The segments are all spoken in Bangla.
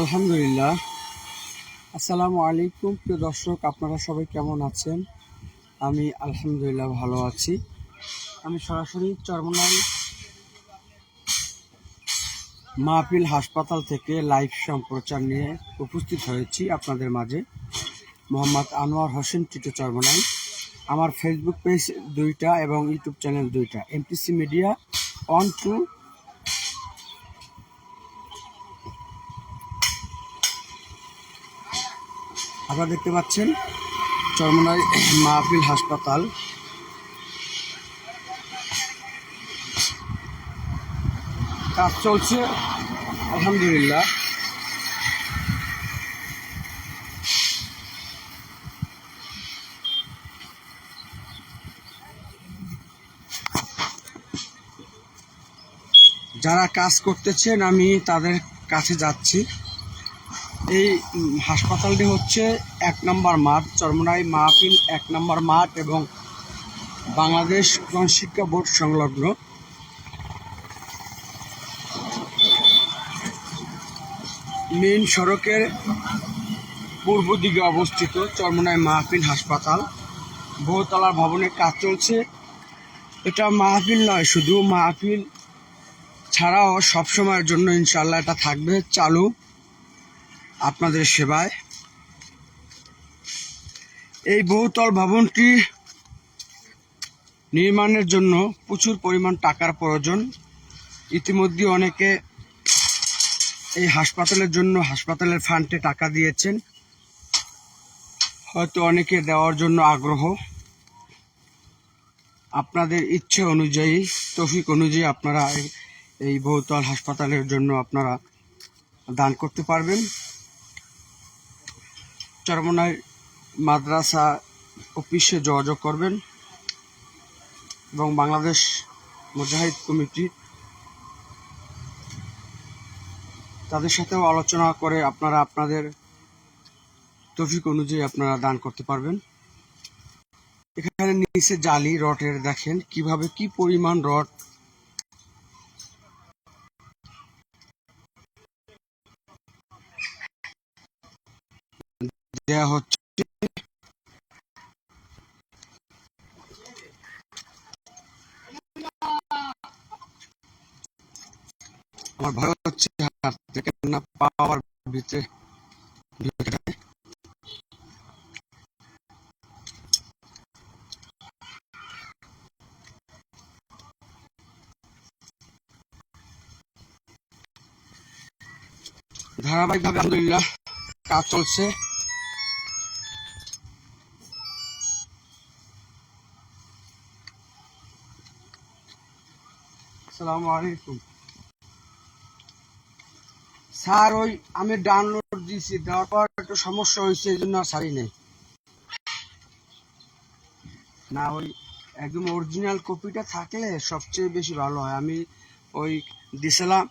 আলহামদুলিল্লাহ। আসসালামু আলাইকুম, প্রিয় দর্শক, আপনারা সবাই কেমন আছেন? আমি আলহামদুলিল্লাহ ভালো আছি। আমি সরাসরি চরমনাই মাহফিল হাসপাতাল থেকে লাইভ সম্প্রচার নিয়ে উপস্থিত হয়েছি আপনাদের মাঝে। মোহাম্মদ আনোয়ার হোসেন, টিটু চরমনাই। আমার ফেসবুক পেজ দুইটা এবং ইউটিউব চ্যানেল দুইটা। এমপিসি মিডিয়া অন টু আপনারা দেখতে পাচ্ছেন চরমনাই মাহফিল হাসপাতাল। কাজ চলছে, আলহামদুলিল্লাহ। যারা কাজ করতেছেন, আমি তাদের কাছে যাচ্ছি। এই হাসপাতালটি হচ্ছে এক নম্বর মাঠ, চরমনাই মাহফিল এক নম্বর মাঠ এবং বাংলাদেশ গণশিক্ষা বোর্ড সংলগ্ন। মেইন সড়কের পূর্ব দিকে অবস্থিত চরমনাই মাহফিল হাসপাতাল। বহুতলার ভবনে কাজ চলছে। এটা মাহফিল নয়, শুধু মাহফিল ছাড়াও সবসময়ের জন্য ইনশাল্লাহ এটা থাকবে চালু। আপনাদের সেবায়। এই বহুতল ভবনটি নির্মাণের জন্য প্রচুর পরিমাণ টাকার প্রয়োজন। ইতিমধ্যে অনেকে এই হাসপাতালের জন্য হাসপাতালের ফান্ডে টাকা দিয়েছেন। হয়তো অনেকে দেওয়ার জন্য আগ্রহ। আপনাদের ইচ্ছে অনুযায়ী, তফিক অনুযায়ী আপনারা এই- বহুতল হাসপাতালের জন্য আপনারা দান করতে পারবেন। চরমনাই মাদ্রাসা অফিসে যোগাযোগ করবেন এবং বাংলাদেশ মুজাহিদ কমিটি তাদের সাথেও আলোচনা করে আপনারা আপনাদের তফিক অনুযায়ী আপনারা দান করতে পারবেন। এখানে নিচে জালি রটের দেখেন কীভাবে কি পরিমাণ রড দেয়া হচ্ছে আমার ভয় হচ্ছে থেকে না পাওয়ার ভিতরে। ধারাবাহিকভাবে আলহামদুলিল্লাহ কাজ চলছে আসসালামু আলাইকুম। স্যার, ওই আমি ডাউনলোড দিয়েছি, দেওয়ার পর একটু সমস্যা হয়েছে, এই জন্য আর সারি নেই। না, ওই একদম অরিজিনাল কপিটা থাকলে সবচেয়ে বেশি ভালো হয়। আমি ওই দিছিলাম।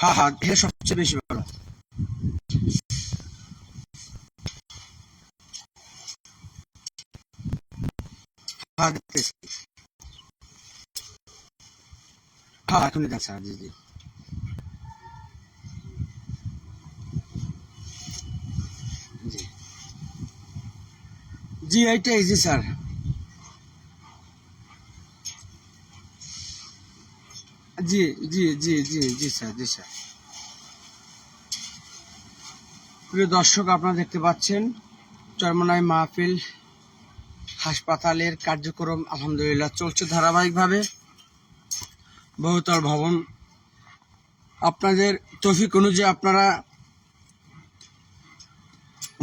হ্যাঁ হ্যাঁ এটা সবচেয়ে বেশি ভালো। জি। জি। জি এইটাই জি স্যার। জি জি জি জি জি স্যার জি স্যার। প্রিয় দর্শক, আপনারা দেখতে পাচ্ছেন চরমনাই মাহফিল, হাসপাতালের কার্যক্রম আলহামদুলিল্লাহ চলছে ধারাবাহিকভাবে। বহুতল ভবন। আপনাদের তফিক অনুযায়ী আপনারা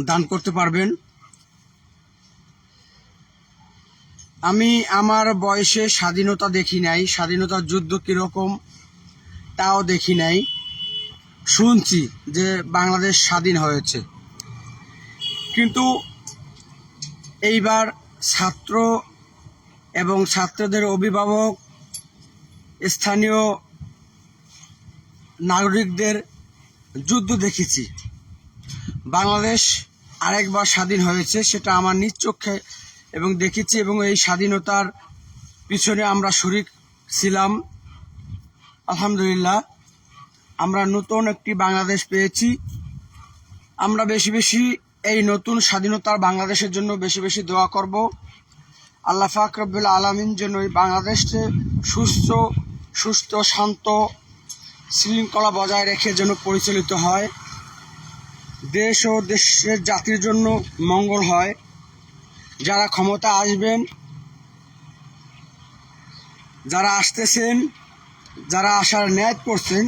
দান করতে পারবেন। আমি আমার বয়সে স্বাধীনতা দেখি নাই স্বাধীনতার যুদ্ধ কীরকম তাও দেখি নাই। শুনছি যে বাংলাদেশ স্বাধীন হয়েছে। কিন্তু এইবার ছাত্র এবং ছাত্রদের অভিভাবক, স্থানীয় নাগরিকদের যুদ্ধ দেখেছি। বাংলাদেশ আরেকবার স্বাধীন হয়েছে, সেটা আমার নিজ চোখে এবং দেখেছি এবং এই স্বাধীনতার পিছনে আমরা শরিক ছিলাম। আলহামদুলিল্লাহ, আমরা নতুন একটি বাংলাদেশ পেয়েছি। আমরা বেশি বেশি এই নতুন স্বাধীনতার বাংলাদেশের জন্য বেশি বেশি দোয়া করব। আল্লাহ ফাক রব্বুল আলমিন যেন এই বাংলাদেশকে সুস্থ সুস্থ, শান্ত, শৃঙ্খলা বজায় রেখে যেন পরিচালিত হয়। দেশ ও দেশের জাতির জন্য মঙ্গল হয়। যারা ক্ষমতা আসবেন, যারা আসতেছেন, যারা আসার ন্যায় করছেন,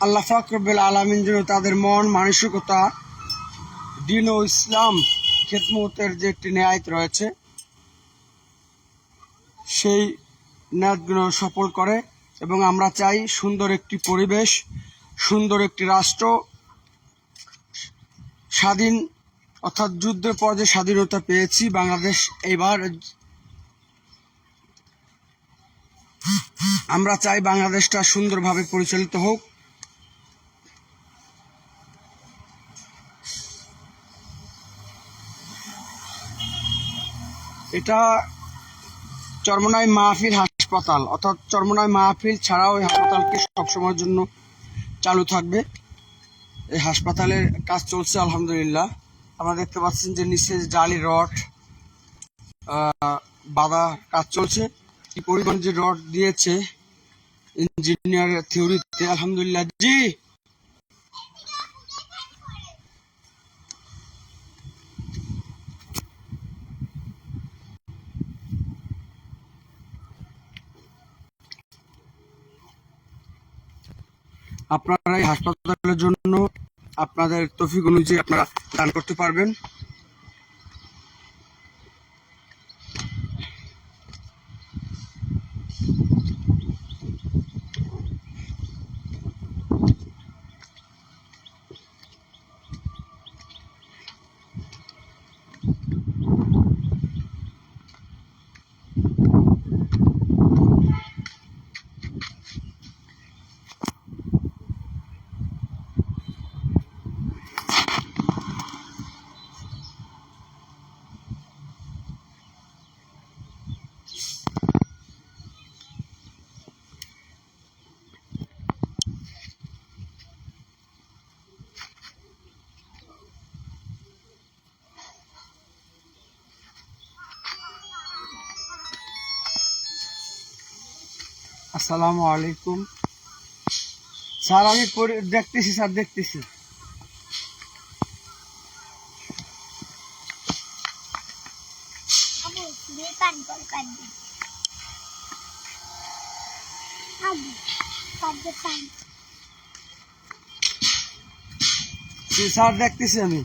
আল্লাহ ফাকরবুল আলমিন যেন তাদের মন, মানসিকতা, দিন ও ইসলাম খেদমতের যে একটি ন্যায় রয়েছে, সেই ন্যায়গুলো সফল করে এবং আমরা চাই সুন্দর একটি পরিবেশ, সুন্দর একটি রাষ্ট্র, স্বাধীন অর্থাৎ যুদ্ধের পর যে স্বাধীনতা পেয়েছি, বাংলাদেশ এবার আমরা চাই বাংলাদেশটা সুন্দরভাবে পরিচালিত হোক। এটা চরমনাই মাহফিল হাসপাতাল, অর্থাৎ চরমনাই মাহফিল ছাড়াও এই হাসপাতালকে সবসময়ের জন্য চালু থাকবে। এই হাসপাতালের কাজ চলছে, আলহামদুলিল্লাহ। আপনারা দেখতে পাচ্ছেন যে নিচে জালি রড বাধা কাজ চলছে। কি পরিমাণ যে রড দিয়েছে ইঞ্জিনিয়ার থিওরিতে, আলহামদুলিল্লাহ। জি! আপনারা এই হাসপাতালের জন্য আপনাদের তফিক অনুযায়ী আপনারা দান করতে পারবেন। আসসালামু আলাইকুম। স্যার আমি দেখতেছি স্যার দেখতেছি। স্যার দেখতেছি আমি।